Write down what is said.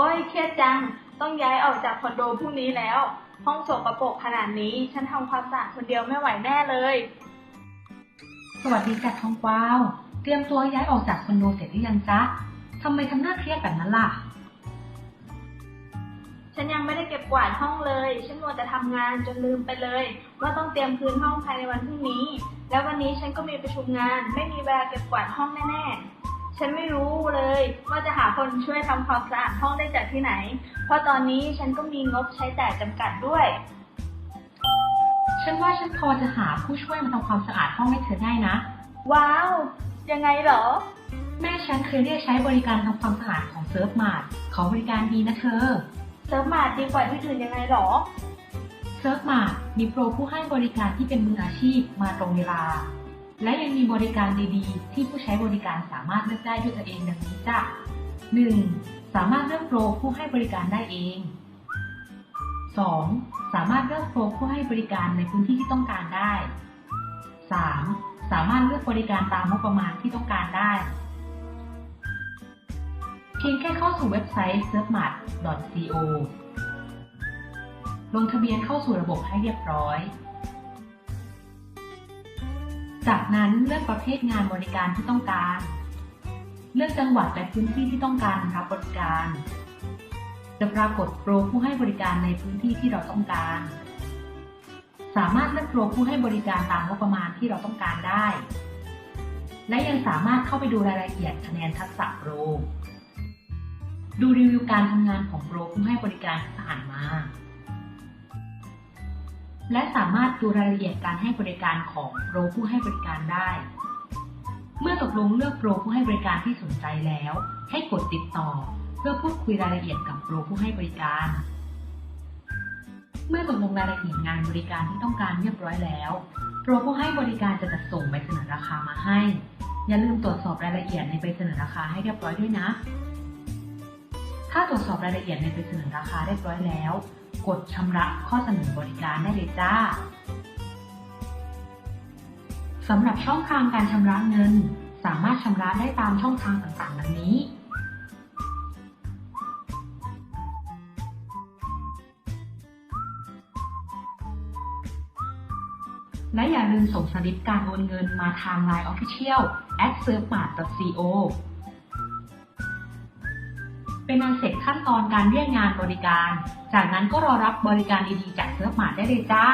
ยดจัง ต้องย้ายออกจากคอนโดพรุ่งนี้แล้ว ห้องโสกปรกขนาดนี้ ฉันทำความสะอาดคนเดียวไม่ไหวแน่เลย สวัสดีจ้ะทองกวาว เตรียมตัวย้ายออกจากคอนโดเสร็จหรือยังจ๊ะทำไมทำหน้าเครียดแบบนั้นล่ะ ฉันยังไม่ได้เก็บกวาดห้องเลย ฉันมัวแต่ทำงานจนลืมไปเลย ว่าต้องเตรียมคืนห้องภายในวันพรุ่งนี้ แล้ววันนี้ฉันก็มีประชุมงาน ไม่มีเวลาเก็บกวาดห้องแน่ๆ ฉันไม่รู้เลยว่าจะหาคนช่วยทำความสะอาดห้องได้จากที่ไหน เพราะตอนนี้ฉันก็มีงบใช้จ่ายจำกัดด้วย ฉันว่าฉันพอจะหาผู้ช่วยมาทำความสะอาดห้องให้เธอได้นะ ว้าว ยังไงเหรอ แม่ฉันเคยเรียกใช้บริการทำความสะอาดของเซิร์ฟมาร์ทเขาบริการดีนะเธอ เซิร์ฟมาดีกว่าที่อื่นยังไงเหรอ เซิร์ฟมาร์ทมีโปรผู้ให้บริการที่เป็นมืออาชีพมาตรงเวลา และยังมีบริการดีๆ ที่ผู้ใช้บริการสามารถเลือกได้ด้วยตัวเองดังนี้จ้ะ 1. สามารถเลือกโปรผู้ให้บริการได้เอง 2. สามารถเลือกโปรผู้ให้บริการในพื้นที่ที่ต้องการได้ 3. สามารถเลือกบริการตามงบประมาณที่ต้องการได้ เพียงแค่เข้าสู่เว็บไซต์ surfmart.co ลงทะเบียนเข้าสู่ระบบให้เรียบร้อย จากนั้นเลือกประเภทงานบริการที่ต้องการ เลือกจังหวัดและพื้นที่ที่ต้องการรับบริการ จะปรากฏโปรผู้ให้บริการในพื้นที่ที่เราต้องการ สามารถเลือกโปรผู้ให้บริการตามงบประมาณที่เราต้องการได้ และยังสามารถเข้าไปดูรายละเอียดคะแนนทักษะโปร ดูรีวิวการทำงานของโปรผู้ให้บริการที่ผ่านมา และสามารถดูรายละเอียดการให้บริการของโปรผู้ให้บริการได้ เมื่อตกลงเลือกโปรผู้ให้บริการที่สนใจแล้ว ให้กดติดต่อ เพื่อพูดคุยรายละเอียดกับโปรผู้ให้บริการ เมื่อตกลงรายละเอียดงานบริการที่ต้องการเรียบร้อยแล้วโปรผู้ให้บริการจะจัดส่งใบเสนอราคามาให้ อย่าลืมตรวจสอบรายละเอียดในใบเสนอราคาให้เรียบร้อยด้วยนะ ถ้าตรวจสอบรายละเอียดในใบเสนอราคาเรียบร้อยแล้ว กดชำระข้อเสนอบริการได้เลยจ้าสำหรับช่องทางการชำระเงิน สามารถชำระได้ตามช่องทางต่างๆ ดังนี้ และอย่าลืมส่งสลิปการโอนเงินมาทาง Line Official at surfmart.co เป็นอันเสร็จขั้นตอนการเรียกงานบริการ จากนั้นก็รอรับบริการดีๆจากเซิร์ฟมาได้เลยจ้า